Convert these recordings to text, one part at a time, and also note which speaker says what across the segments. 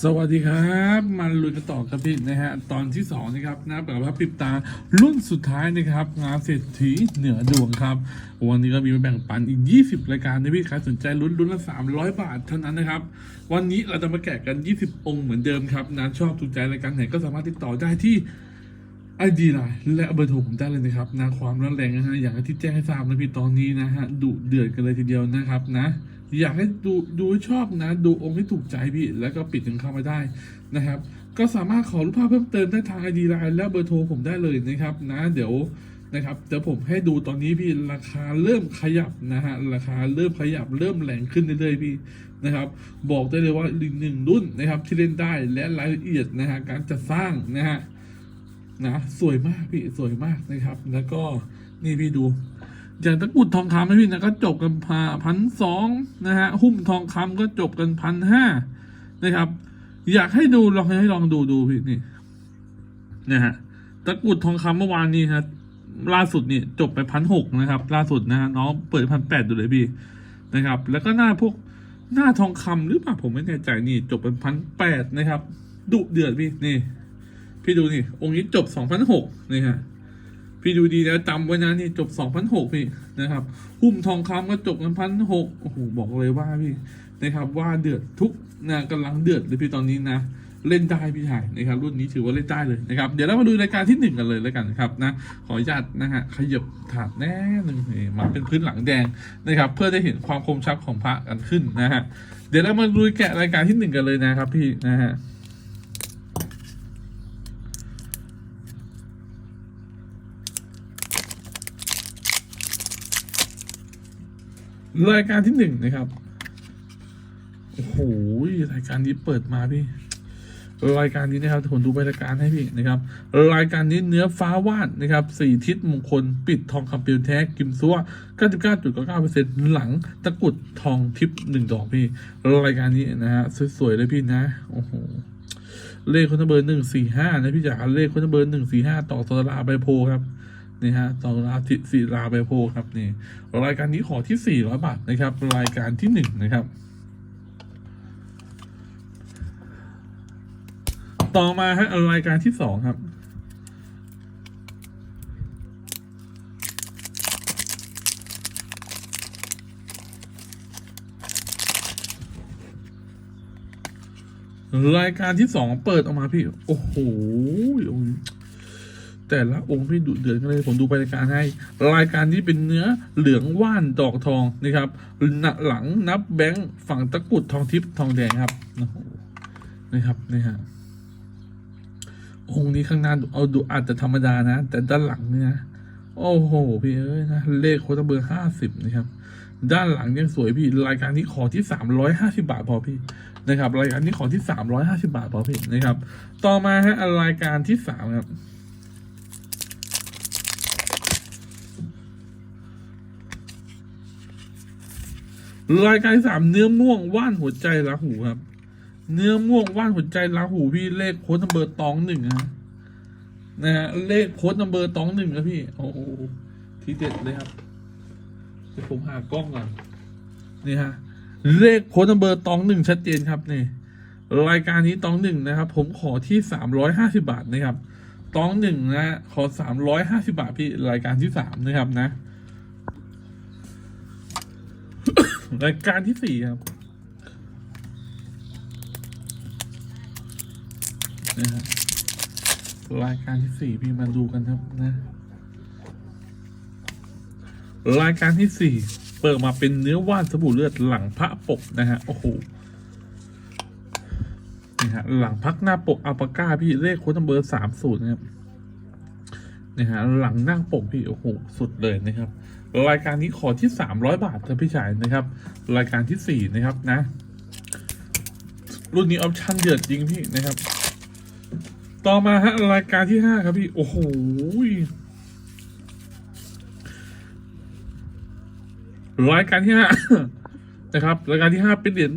Speaker 1: สวัสดีครับมาลุยกันต่อครับพี่นะฮะตอนที่สองนะครับนะแบบว่าปิดตารุ่นสุดท้ายนะครับงานเศรษฐีเหนือดวงครับ วันนี้ก็มีมาแบ่งปันอีก 20 รายการนะพี่ใครสนใจลุ้นลุ้นละ 300 บาทเท่านั้นนะครับ วันนี้เราจะมาแกะกัน 20 องค์เหมือนเดิมครับนะชอบถูกใจรายการไหนก็สามารถติดต่อได้ที่ไอดีไลน์และเบอร์โทรผมได้เลยนะครับนะความร้อนแรงนะฮะอย่างที่แจ้งให้ทราบนะพี่ตอนนี้นะฮะดุเดือดกันเลยทีเดียวนะครับนะ อยากให้ดูดูให้ชอบนะ ดูองค์ให้ถูกใจพี่ แล้วก็ปิดถึงเข้ามาได้นะครับ ก็สามารถขอรูปภาพเพิ่มเติมได้ทางไอดีไลน์และเบอร์โทรผมได้เลยนะครับนะ เดี๋ยวนะครับเดี๋ยวผมให้ดูตอนนี้พี่ราคาเริ่มขยับนะฮะราคาเริ่มขยับเริ่มแรงขึ้นเรื่อยๆพี่นะครับ บอกได้เลยว่าอีกหนึ่งรุ่นนะครับที่เล่นได้และรายละเอียดนะฮะการจัดสร้างนะฮะนะสวยมากพี่สวยมากนะครับ แล้วก็นี่พี่ดู อย่างตะกุดทองคำนะพี่นะก็จบกันพาพันสองนะฮะหุ้มทองคำก็จบกันพันห้านะครับ อยากให้ดูลองให้ลองดูดูพี่นี่นะฮะตะกุดทองคำเมื่อวานนี้ครับล่าสุดนี่จบไปพันหกนะครับ ล่าสุดนะฮะน้องเปิดพันแปดดูเลยพี่นะครับ แล้วก็หน้าพวกหน้าทองคำหรือเปล่าผมไม่แน่ใจนี่จบเป็นพันแปดนะครับดุเดือดพี่นี่ พี่ดูนี่องค์นี้จบ2006นี่ฮะ พี่ดูดีแล้วจำไว้นะนี่จบ 2006พี่นะครับ หุ้มทองคำก็จบกันพันหกโอ้โหบอกเลยว่าพี่นะครับว่าเดือดทุกนะกำลังเดือดเลยพี่ตอนนี้นะเล่นได้พี่ชายนะครับรุ่นนี้ถือว่าเล่นได้เลยนะครับเดี๋ยวเรามาดูรายการที่หนึ่งกันเลยแล้วกันครับนะขออนุญาตนะฮะขยับถาดแน่หนึ่งนี่มาเป็นพื้นหลังแดงนะครับเพื่อได้เห็นความคมชัดของพระกันขึ้นนะฮะเดี๋ยวเรามาดูแกะรายการที่หนึ่งกันเลยนะครับพี่นะฮะ รายการที่หนึ่งนะครับ โอ้โหรายการนี้เปิดมาพี่รายการนี้นะครับผมดูใบรายการให้พี่นะครับ รายการนี้เนื้อฟ้าวาดนะครับสี่ทิศมงคล ปิดทองคำเปลวแท้กิมซัว99.99%หลังตะกุดทองทิพย์หนึ่งดอกพี่ รายการนี้นะฮะสวยๆเลยพี่นะโอ้โหเลขคนเบอร์หนึ่งสี่ห้านะพี่จ๋าเลขคนเบอร์หนึ่งสี่ห้าต่อสลาใบโพครับ นี่ฮะต่อราทิศิลาใบโพครับนี่รายการนี้ขอที่ 400 บาทนะครับ รายการที่ 1 นะครับ ต่อมาฮะรายการที่ 2 ครับรายการที่2เปิดออกมาพี่ โอ้โหองค์ แต่ละองค์พี่ดุเดือดกันเลยผมดูรายการให้ รายการนี้เป็นเนื้อเหลืองว่านดอกทองนะครับหนัหลังนับแบงค์ฝั่งตะกุดทองทิพย์ทองแดงครับนะครับนี่ฮะองค์นี้ข้างหน้าเอาดูอาจจะธรรมดานะ แต่ด้านหลังเนี่ย โอ้โห พี่เอ้ยนะเลขโคตรเบอร์ห้าสิบนะครับ ด้านหลังยังสวยพี่ รายการนี้ขอที่สามร้อยห้าสิบาทพอพี่นะครับ รายการนี้ขอที่สามร้อยห้าสิบาทพอพี่นะครับ ต่อมาฮะรายการที่สามครับ รายการสามเนื้อม่วงว่านหัวใจลาหูครับ เนื้อม่วงว่านหัวใจลาหูพี่เลขโค้ดนัมเบอร์ตองหนึ่งฮะนะฮะเลขโค้ดนัมเบอร์ตองหนึ่งครับพี่โอ้โหทีเด็ดเลยครับเดี๋ยวผมหากล้องก่อนนี่ฮะเลขโค้ดนัมเบอร์ตองหนึ่งชัดเจนครับนี่รายการนี้ตองหนึ่งนะครับ ผมขอที่สามร้อยห้าสิบาทนะครับตองหนึ่งนะฮะขอสามร้อยห้าสิบาทพี่รายการที่สามนะครับนะ รายการที่สี่ครับนะฮะรายการที่สี่พี่มาดูกันครับนะ รายการที่สี่เปิดมาเป็นเนื้อว่านสบู่เลือดหลังพระปกนะฮะโอ้โหนี่ฮะหลังพักหน้าปกอัลปาก้าพี่เลขโค้ดนัมเบอร์สามสูตรนะครับนะฮะหลังหน้าปกพี่โอ้โหสุดเลยนะครับ รายการนี้ขอที่สามร้อยบาทครับพี่ชายนะครับ รายการที่สี่นะครับนะ รุ่นนี้ออปชั่นเดือดจริงพี่นะครับ ต่อมาฮะรายการที่ห้าครับพี่ โอ้โหรายการที่ห้านะครับรายการที่ห้าเป็นเหรียญ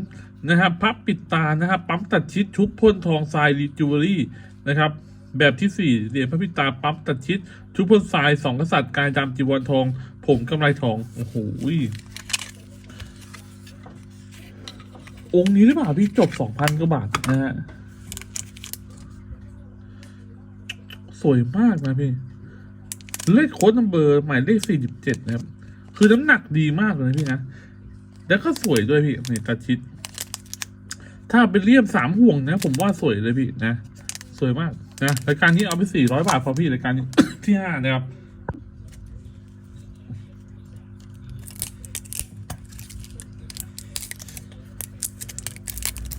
Speaker 1: นะครับพับปิดตานะครับปั๊มตัดชิดชุบพ่นทองทรายรีจูเวอรี่นะครับ แบบที่สี่เหรียญพระพิตาปั๊มตัดชิด ชุบพ่นทรายสองกษัตริย์กายดำจีวรทอง ผมกำไรทอง โอ้โหองค์นี้หรือเปล่าพี่จบสองพันกว่าบาทนะฮะ สวยมากนะพี่ เลขโค้ดนัมเบอร์ หมายเลขสี่สิบเจ็ดนะครับ คือน้ำหนักดีมากเลยนะพี่นะ แล้วก็สวยด้วยพี่นี่ตาชิด ถ้าเป็นเรียบสามห่วงนะ ผมว่าสวยเลยพี่นะ สวยมาก นะรายการนี้เอาไปสี่ร้อยบาทพอพี่รายการที่ห้านะครับ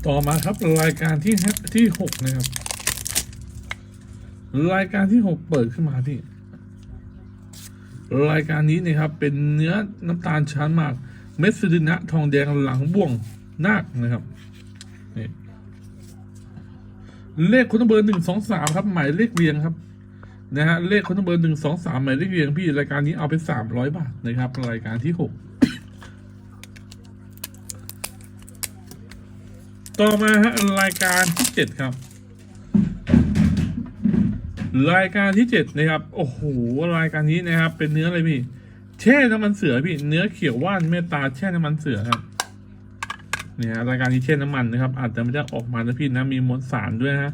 Speaker 1: ต่อมาครับรายการที่ที่หกนะครับ รายการที่หกเปิดขึ้นมาพี่ รายการนี้นะครับ เป็นเนื้อน้ำตาลชั้นมาก เม็ดซิลินะทองแดงหลังบ่วงนาคนะครับนี่ เลขคนเบอร์หนึ่งสองสามครับหมายเลขเรียงครับนะฮะเลขคนเบอร์หนึ่งสองสามหมายเลขเรียงพี่รายการนี้เอาไปสามร้อยบาทนะครับรายการที่หกต่อมาฮะรายการที่เจ็ดครับ รายการที่เจ็ดนะครับ โอ้โหรายการนี้นะครับ เป็นเนื้ออะไรพี่ แช่น้ำมันเสือพี่ เนื้อเขียวว่านเมตตาแช่น้ำมันเสือครับ เนี่ยรายการนี้เช่นน้ำมันนะครับ อาจจะไม่ได้ออกมานะพี่นะมีมวลสารด้วยฮะ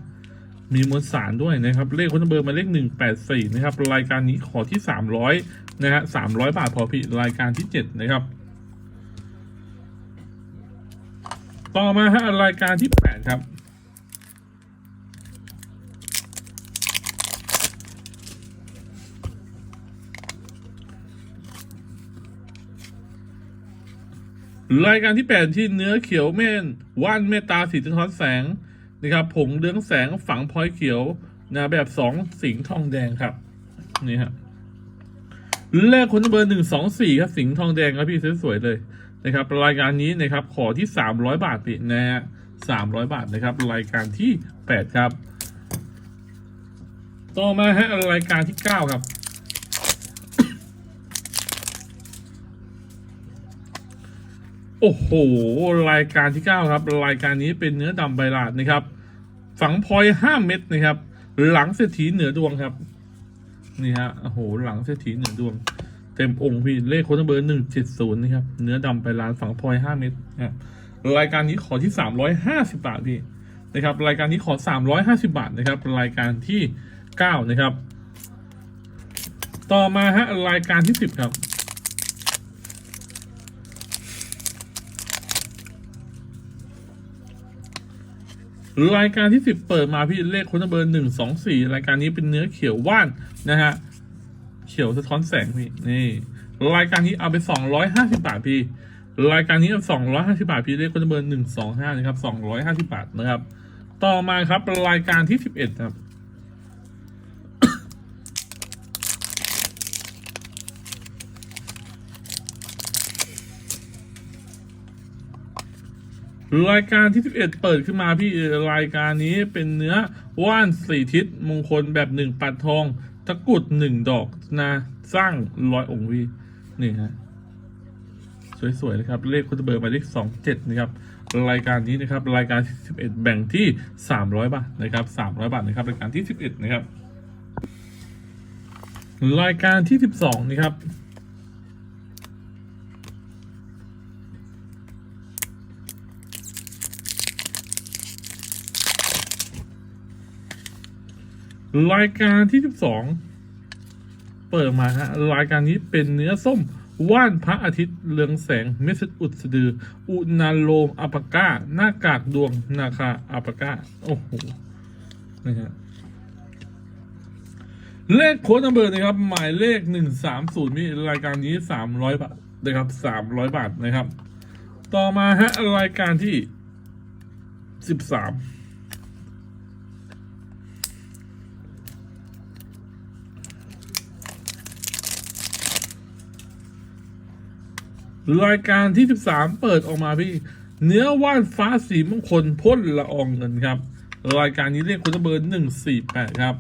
Speaker 1: มีมวลสารด้วยนะครับ เลขคนเบอร์มาเลขหนึ่งแปดสี่นะครับ รายการนี้ขอที่สามร้อยนะฮะสามร้อยบาทพอพี่รายการที่เจ็ดนะครับ ต่อมาฮะรายการที่แปดครับ รายการที่แปดที่เนื้อเขียวเม่นว่านเมตตาสีสะท้อนแสงนะครับผงเรืองแสงฝังพลอยเขียวนะแบบสองสิงทองแดงครับนี่ฮะเลขคนเบอร์หนึ่งสองสี่ครับสิงทองแดงครับพี่สวยๆเลยนะครับ รายการนี้นะครับขอที่สามร้อยบาทพี่นะฮะสามร้อยบาทนะครับ รายการที่แปดครับ ต่อมาฮะรายการที่เก้าครับ โอ้โห รายการที่เก้าครับ รายการนี้เป็นเนื้อดำใบลาดนะครับ ฝังพลอยห้าเม็ดนะครับ หลังเศรษฐีเหนือดวงครับ นี่ฮะโอ้โห หลังเศรษฐีเหนือดวง เต็มองค์พี่เลขโค้ดเบอร์หนึ่งเจ็ดศูนย์นะครับ เนื้อดำใบลานฝังพลอยห้าเม็ดนะครับรายการนี้ขอที่สามร้อยห้าสิบาทพี่นะครับ รายการนี้ขอสามร้อยห้าสิบาทนะครับ รายการที่เก้านะครับ ต่อมาฮะรายการที่สิบครับ รายการที่สิบเปิดมาพี่เลขคนเบอร์หนึ่งสองสี่รายการนี้เป็นเนื้อเขียวว่านนะฮะเขียวสะท้อนแสงพี่นี่ รายการนี้เอาไปสองร้อยห้าสิบาทพี่รายการนี้เอาสองร้อยห้าสิบาทพี่เลขคนเบอร์หนึ่งสองห้านะครับสองร้อยห้าสิบาทนะครับ ต่อมาครับรายการที่สิบเอ็ดครับ รายการที่ 11 เปิดขึ้นมาพี่รายการนี้เป็นเนื้อว่านสี่ทิศมงคลแบบหนึ่งปัดทองตะกรุดหนึ่งดอกนะสร้างร้อยองค์พี่นี่ฮะสวยๆนะครับ เลขคุณเบอร์หมายเลขสองเจ็ดนะครับ รายการนี้นะครับ รายการที่สิบเอ็ดแบ่งที่สามร้อยบาทนะครับสามร้อยบาทนะครับ รายการที่สิบเอ็ดนะครับ รายการที่สิบสองนะครับ รายการที่ 12 เปิดมาฮะรายการนี้เป็นเนื้อส้มว่านพระอาทิตย์เรืองแสงเมสอุดสดือ อุนาโลมอัปก้า หน้ากากดวงนาคาอัปก้า โอ้โหนะฮะเลขโค้ดนัมเบอร์นะครับ หมายเลขหนึ่งสามศูนย์มีรายการนี้สามร้อยบาทนะครับสามร้อยบาทนะครับ ต่อมาฮะรายการที่สิบสาม รายการที่ 13 เปิดออกมาพี่ เนื้อว่านฟ้าสีมงคลพ่นละอองเงินครับ รายการนี้เลขคนเบอร์หนึ่งสี่แปดครับ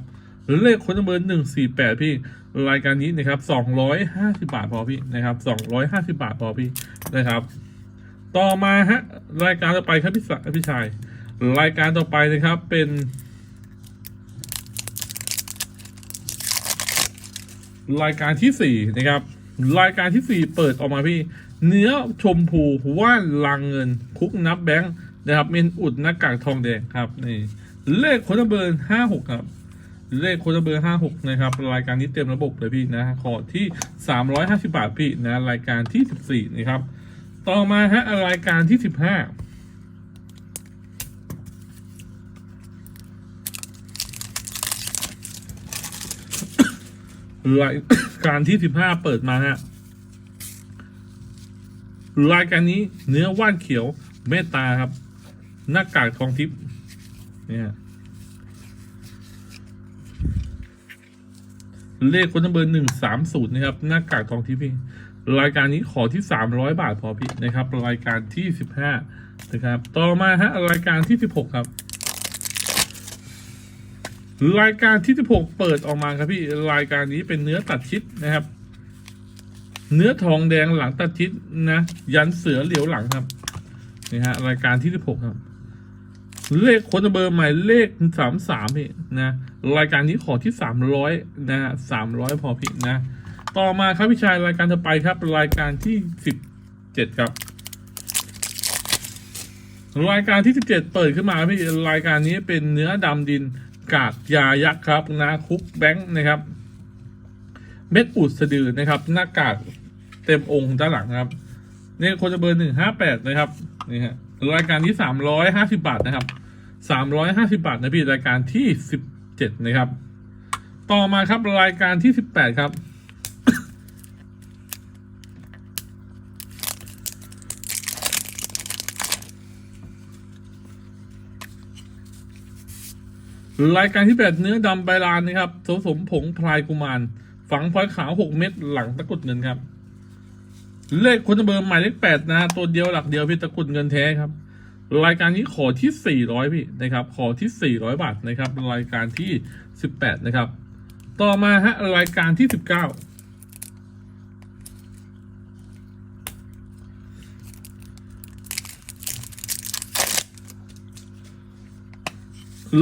Speaker 1: เลขคนเบอร์หนึ่งสี่แปดพี่ รายการนี้นะครับสองร้อยห้าสิบาทพอพี่นะครับสองร้อยห้าสิบาทพอพี่นะครับ ต่อมาฮะรายการต่อไปครับพี่สะพี่ชาย รายการต่อไปนะครับเป็นรายการที่สี่นะครับ รายการที่สี่เปิดออกมาพี่ เนื้อชมพูว่านลังเงิน คุกนับแบงค์นะครับเมนอุดหน้ากากทองแดงครับนี่เลขโคดเบอร์ห้าหกครับ เลขโคดเบอร์ห้าหกนะครับ รายการนี้เต็มระบบเลยพี่นะขอที่สามร้อยห้าสิบาทพี่นะรายการที่สิบสี่นะครับ ต่อมาฮะรายการที่สิบห้า รายการที่สิบห้าเปิดมาฮะรายการนี้เนื้อว่านเขียวเมตตาครับ หน้ากากทองทิพย์เนี่ยเลขคนเบอร์หนึ่งสามศูนย์นะครับ หน้ากากทองทิพย์พี่รายการนี้ขอที่สามร้อยบาทพอพี่นะครับ รายการที่สิบห้านะครับ ต่อมาฮะรายการที่สิบหกครับ รายการที่สิบหกเปิดออกมาครับพี่รายการนี้เป็นเนื้อตัดชิดนะครับ เนื้อทองแดงหลังตัดชิดนะยันเสือเหลียวหลังครับนี่ฮะรายการที่สิบหกครับ เลขคนเบอร์ใหม่เลขสามสามพี่นะรายการนี้ขอที่สามร้อยนะฮะสามร้อยพอพี่นะ ต่อมาครับพี่ชายรายการต่อไปครับ รายการที่สิบเจ็ดครับรายการที่สิบเจ็ดเปิดขึ้นมาพี่รายการนี้เป็นเนื้อดำดิน กากยายักษ์ครับนะคุกแบงค์นะครับ เม็ดอุดสะดือนะครับ หน้ากากเต็มองค์ด้านหลังครับนี่โคจะเบอร์หนึ่งห้าแปดนะครับนี่ฮะรายการที่สามร้อยห้าสิบาทนะครับสามร้อยห้าสิบาทนะพี่รายการที่สิบเจ็ดนะครับ ต่อมาครับรายการที่สิบแปดครับ รายการที่แปดเนื้อดำใบลานนะครับผสมผงพลายกุมาร ฝังพลอยขาวหกเม็ดหลังตะกุดเงินครับ เลขคนเบอร์หมายเลขแปดนะ ตัวเดียวหลักเดียวพี่ตะกุดเงินแท้ครับ รายการนี้ขอที่สี่ร้อยพี่นะครับ ขอที่สี่ร้อยบาทนะครับ รายการที่สิบแปดนะครับ ต่อมาฮะรายการที่สิบเก้า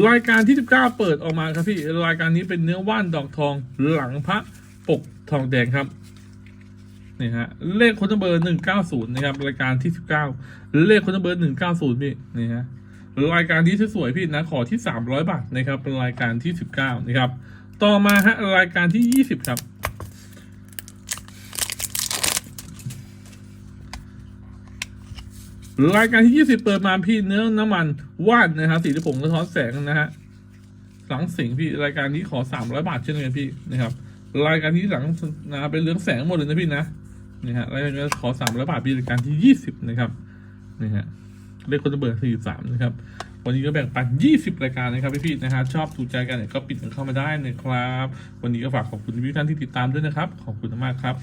Speaker 1: รายการที่ 19 เปิดออกมาครับพี่รายการนี้เป็นเนื้อว่านดอกทองหลังพระปกทองแดงครับนี่ฮะเลขคนเบอร์ 190 นะครับรายการที่ 19 เลขคนเบอร์ 190 พี่นี่ฮะรายการนี้สวยพี่นะขอที่ 300 บาทนะครับเป็นรายการที่ 19 นะครับ ต่อมาฮะรายการที่ 20 ครับ รายการที่ 20 เปิดมาพี่เนื้อน้ำมันว่านนะครับสีที่ผมสะท้อนแสงนะฮะหลังสิงพี่รายการนี้ขอ 300 บาทเช่นกันพี่นะครับ รายการที่หลังนะเป็นเรื่องแสงหมดเลยนะพี่นะนี่ฮะรายการนี้ขอ 300 บาทพี่รายการที่ 20 นะครับนี่ฮะเลขคนเบอร์43 นะครับ วันนี้ก็แบ่งปัน 20 รายการนะครับพี่ๆนะฮะชอบถูกใจกันเนี่ยก็ปิดกันเข้ามาได้นะครับ วันนี้ก็ฝากขอบคุณทุกท่านที่ติดตามด้วยนะครับ ขอบคุณมากครับ